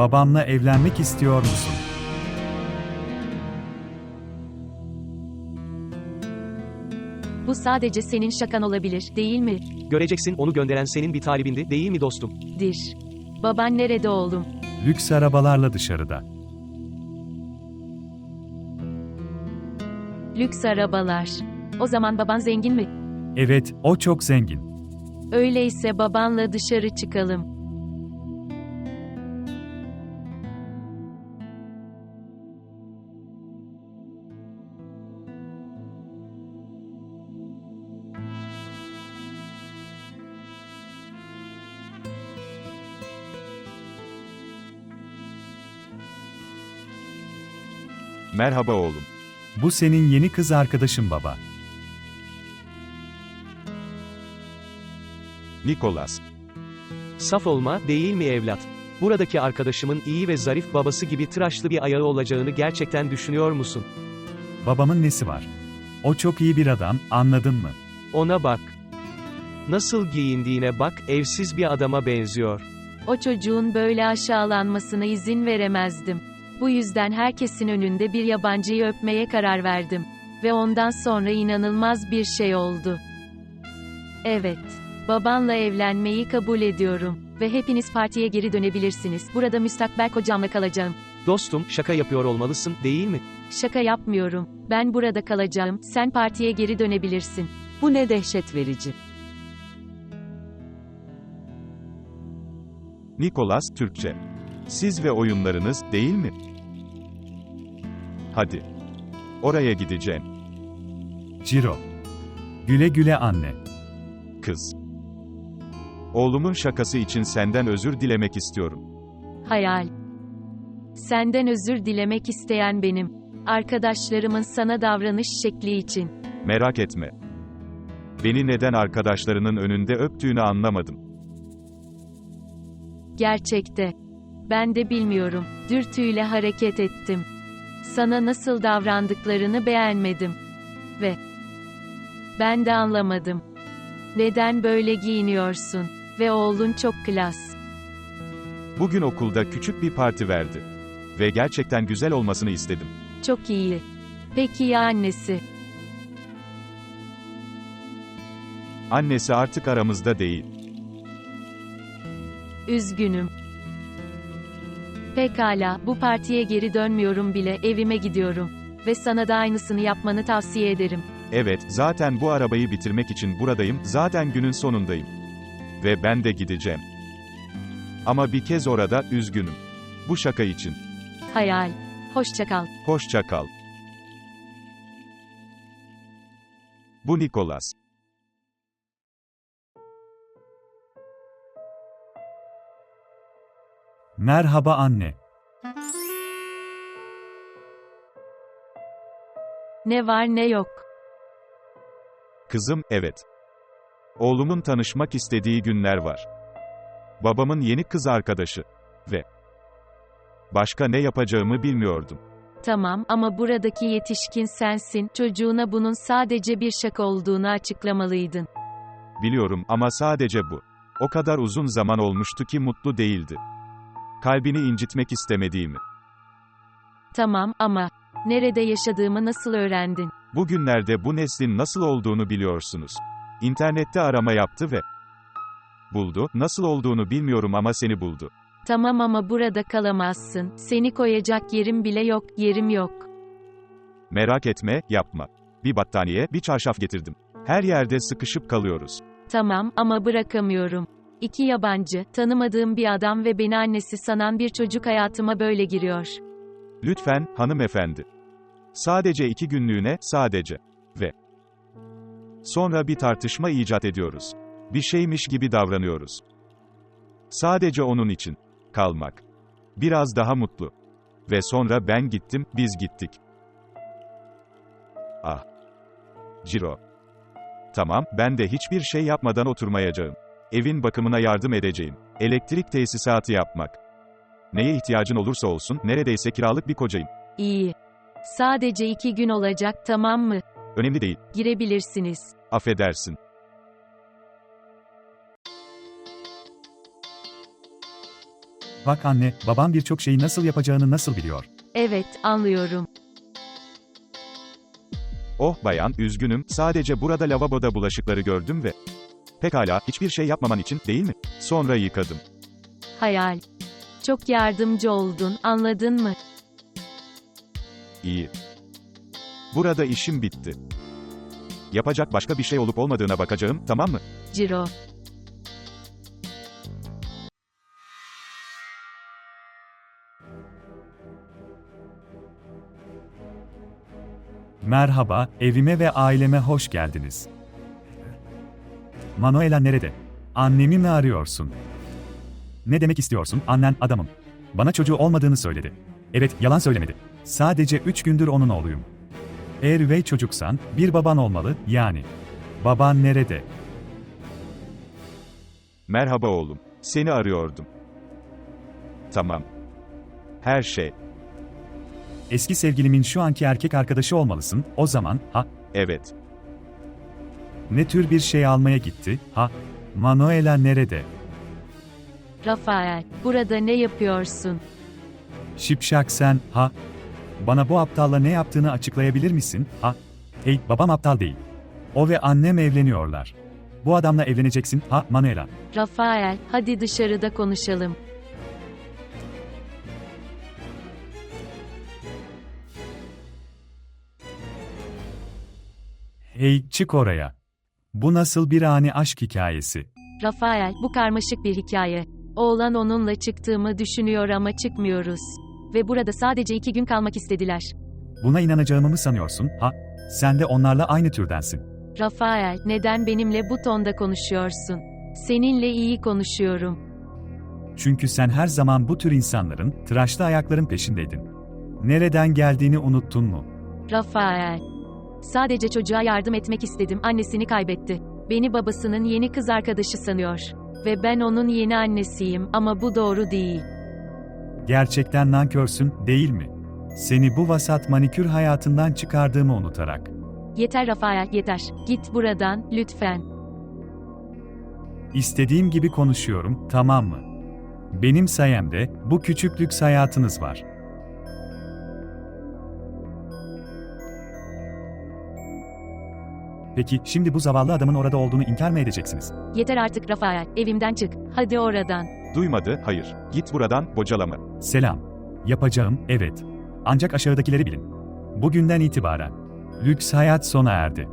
Babamla evlenmek istiyor musun? Bu sadece senin şakan olabilir, değil mi? Göreceksin onu gönderen senin bir talibindi, değil mi dostum? Dir. Baban nerede oğlum? Lüks arabalarla dışarıda. Lüks arabalar. O zaman baban zengin mi? Evet, o çok zengin. Öyleyse babanla dışarı çıkalım. Merhaba oğlum. Bu senin yeni kız arkadaşın baba. Nicholas. Saf olma, değil mi evlat? Buradaki arkadaşımın iyi ve zarif babası gibi tıraşlı bir ayağı olacağını gerçekten düşünüyor musun? Babamın nesi var? O çok iyi bir adam, anladın mı? Ona bak. Nasıl giyindiğine bak, evsiz bir adama benziyor. O çocuğun böyle aşağılanmasına izin veremezdim. Bu yüzden herkesin önünde bir yabancıyı öpmeye karar verdim. Ve ondan sonra inanılmaz bir şey oldu. Evet. Babanla evlenmeyi kabul ediyorum. Ve hepiniz partiye geri dönebilirsiniz. Burada müstakbel kocamla kalacağım. Dostum, şaka yapıyor olmalısın, değil mi? Şaka yapmıyorum. Ben burada kalacağım. Sen partiye geri dönebilirsin. Bu ne dehşet verici. Nicholas Türkçe. Siz ve oyunlarınız, değil mi? Hadi. Oraya gideceğim. Ciro. Güle güle anne. Kız. Oğlumun şakası için senden özür dilemek istiyorum. Hayal. Senden özür dilemek isteyen benim. Arkadaşlarımın sana davranış şekli için. Merak etme. Beni neden arkadaşlarının önünde öptüğünü anlamadım. Gerçekte. Ben de bilmiyorum. Dürtüyle hareket ettim. Sana nasıl davrandıklarını beğenmedim. Ve ben de anlamadım. Neden böyle giyiniyorsun? Ve oğlun çok klas. Bugün okulda küçük bir parti verdi. Ve gerçekten güzel olmasını istedim. Çok iyi. Peki ya annesi? Annesi artık aramızda değil. Üzgünüm. Pekala, bu partiye geri dönmüyorum bile, evime gidiyorum. Ve sana da aynısını yapmanı tavsiye ederim. Evet, zaten bu arabayı bitirmek için buradayım, zaten günün sonundayım. Ve ben de gideceğim. Ama bir kez orada, üzgünüm. Bu şaka için. Hayal. Hoşça kal. Hoşça kal. Bu Nicholas. Merhaba anne. Ne var ne yok. Kızım, evet. Oğlumun tanışmak istediği günler var. Babamın yeni kız arkadaşı. Ve başka ne yapacağımı bilmiyordum. Tamam ama buradaki yetişkin sensin. Çocuğuna bunun sadece bir şaka olduğunu açıklamalıydın. Biliyorum ama sadece bu. O kadar uzun zaman olmuştu ki mutlu değildi. Kalbini incitmek istemediğimi. Tamam ama nerede yaşadığımı nasıl öğrendin? Bugünlerde bu neslin nasıl olduğunu biliyorsunuz. İnternette arama yaptı ve buldu. Nasıl olduğunu bilmiyorum ama seni buldu. Tamam ama burada kalamazsın. Seni koyacak yerim bile yok, yerim yok. Merak etme, yapma. Bir battaniye, bir çarşaf getirdim. Her yerde sıkışıp kalıyoruz. Tamam ama bırakamıyorum. İki yabancı, tanımadığım bir adam ve beni annesi sanan bir çocuk hayatıma böyle giriyor. Lütfen, hanımefendi. Sadece iki günlüğüne, sadece. Ve sonra bir tartışma icat ediyoruz. Bir şeymiş gibi davranıyoruz. Sadece onun için kalmak. Biraz daha mutlu. Ve sonra ben gittim, biz gittik. Ah. Ciro. Tamam, ben de hiçbir şey yapmadan oturmayacağım. Evin bakımına yardım edeceğim. Elektrik tesisatı yapmak. Neye ihtiyacın olursa olsun, neredeyse kiralık bir kocayım. İyi. Sadece iki gün olacak, tamam mı? Önemli değil. Girebilirsiniz. Affedersin. Bak anne, babam birçok şeyi nasıl yapacağını nasıl biliyor. Evet, anlıyorum. Oh bayan, üzgünüm, sadece burada lavaboda bulaşıkları gördüm ve... Pekala, hiçbir şey yapmaman için, değil mi? Sonra yıkadım. Hayal. Çok yardımcı oldun, anladın mı? İyi. Burada işim bitti. Yapacak başka bir şey olup olmadığına bakacağım, tamam mı? Ciro. Merhaba, evime ve aileme hoş geldiniz. Manuela nerede? Annemi mi arıyorsun? Ne demek istiyorsun? Annen adamım. Bana çocuğu olmadığını söyledi. Evet, yalan söylemedi. Sadece üç gündür onun oğluyum. Eğer üvey çocuksan, bir baban olmalı, yani. Baban nerede? Merhaba oğlum. Seni arıyordum. Tamam. Her şey. Eski sevgilimin şu anki erkek arkadaşı olmalısın, o zaman, ha, Evet. Ne tür bir şey almaya gitti, ha, Manuela nerede? Rafael, burada ne yapıyorsun? Şipşak sen, ha? Bana bu aptalla ne yaptığını açıklayabilir misin, ha? Hey, babam aptal değil. O ve annem evleniyorlar. Bu adamla evleneceksin, ha, Manuela? Rafael, hadi dışarıda konuşalım. Hey, çık oraya. Bu nasıl bir ani aşk hikayesi? Rafael, bu karmaşık bir hikaye. Oğlan onunla çıktığımı düşünüyor ama çıkmıyoruz. Ve burada sadece iki gün kalmak istediler. Buna inanacağımı mı sanıyorsun, ha? Sen de onlarla aynı türdensin. Rafael, neden benimle bu tonda konuşuyorsun? Seninle iyi konuşuyorum. Çünkü sen her zaman bu tür insanların, tıraşlı ayakların peşindeydin. Nereden geldiğini unuttun mu? Rafael. Sadece çocuğa yardım etmek istedim. Annesini kaybetti. Beni babasının yeni kız arkadaşı sanıyor. Ve ben onun yeni annesiyim ama bu doğru değil. Gerçekten nankörsün, değil mi? Seni bu vasat manikür hayatından çıkardığımı unutarak. Yeter Rafael, yeter. Git buradan, lütfen. İstediğim gibi konuşuyorum, tamam mı? Benim sayemde bu küçük lüks hayatınız var. Peki, şimdi bu zavallı adamın orada olduğunu inkar mı edeceksiniz? Yeter artık Rafael, evimden çık. Hadi oradan. Duymadı, hayır. Git buradan, bocalama. Selam. Yapacağım, evet. Ancak aşağıdakileri bilin. Bugünden itibaren. Lüks hayat sona erdi.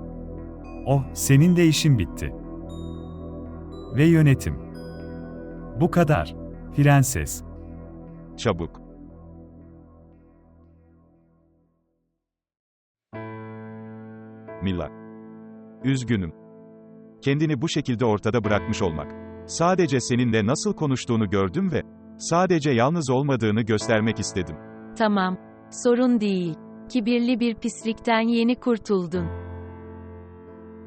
Oh, senin de işin bitti. Ve yönetim. Bu kadar. Prenses. Çabuk. Mila. Üzgünüm. Kendini bu şekilde ortada bırakmış olmak. Sadece seninle nasıl konuştuğunu gördüm ve sadece yalnız olmadığını göstermek istedim. Tamam. Sorun değil. Kibirli bir pislikten yeni kurtuldun.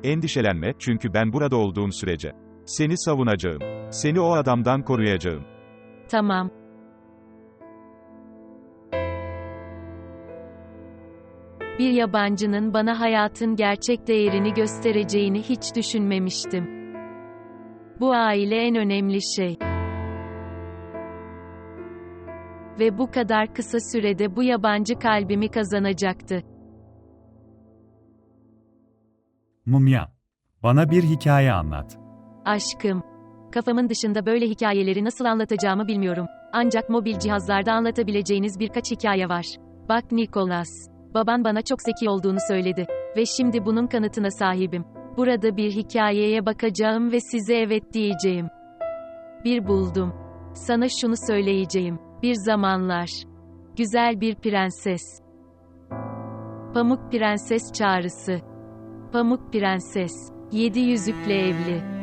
Endişelenme çünkü ben burada olduğum sürece seni savunacağım. Seni o adamdan koruyacağım. Tamam. Bir yabancının bana hayatın gerçek değerini göstereceğini hiç düşünmemiştim. Bu aile en önemli şey. Ve bu kadar kısa sürede bu yabancı kalbimi kazanacaktı. Mumya. Bana bir hikaye anlat. Aşkım. Kafamın dışında böyle hikayeleri nasıl anlatacağımı bilmiyorum. Ancak mobil cihazlarda anlatabileceğiniz birkaç hikaye var. Bak Nicholas. Baban bana çok zeki olduğunu söyledi. Ve şimdi bunun kanıtına sahibim. Burada bir hikayeye bakacağım ve size evet diyeceğim. Bir buldum. Sana şunu söyleyeceğim. Bir zamanlar. Güzel bir prenses. Pamuk Prenses çağrısı. Pamuk Prenses. Yedi yüzükle evli.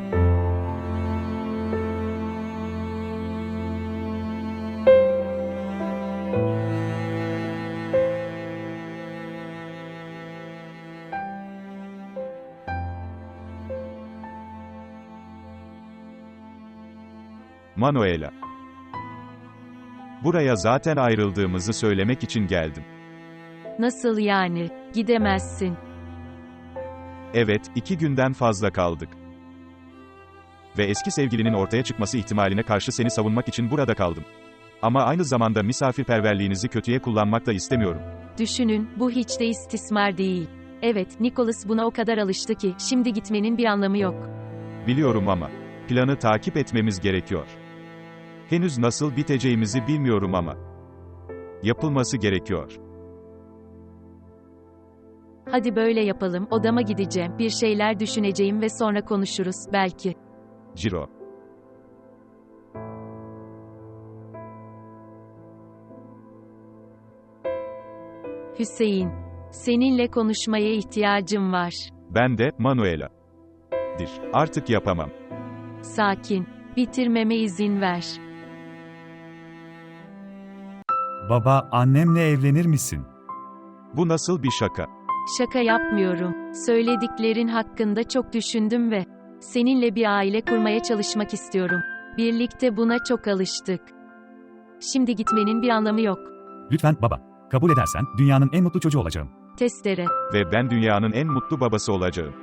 Manuela. Buraya zaten ayrıldığımızı söylemek için geldim. Nasıl yani? Gidemezsin. Evet, iki günden fazla kaldık. Ve eski sevgilinin ortaya çıkması ihtimaline karşı seni savunmak için burada kaldım. Ama aynı zamanda misafirperverliğinizi kötüye kullanmak da istemiyorum. Düşünün, bu hiç de istismar değil. Evet, Nicholas buna o kadar alıştı ki, şimdi gitmenin bir anlamı yok. Biliyorum ama. Planı takip etmemiz gerekiyor. Henüz nasıl biteceğimizi bilmiyorum ama. Yapılması gerekiyor. Hadi böyle yapalım, odama gideceğim, bir şeyler düşüneceğim ve sonra konuşuruz, belki. Ciro. Hüseyin, seninle konuşmaya ihtiyacım var. Ben de, Manuela. Dir. Artık yapamam. Sakin, bitirmeme izin ver. Baba, annemle evlenir misin? Bu nasıl bir şaka? Şaka yapmıyorum. Söylediklerin hakkında çok düşündüm ve seninle bir aile kurmaya çalışmak istiyorum. Birlikte buna çok alıştık. Şimdi gitmenin bir anlamı yok. Lütfen baba. Kabul edersen dünyanın en mutlu çocuğu olacağım. Testere. Ve ben dünyanın en mutlu babası olacağım.